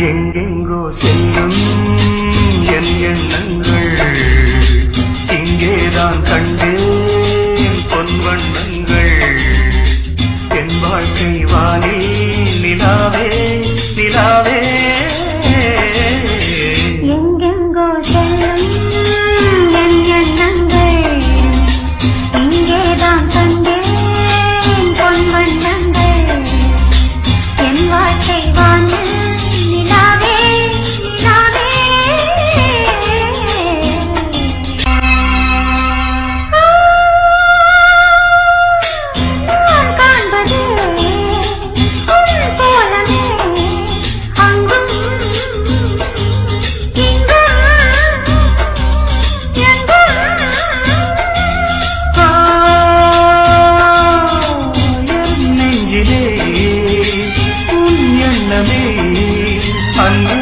எங்கெங்கோ சென்று நெஞ்சிலே உன் எண்ணமே அன்பு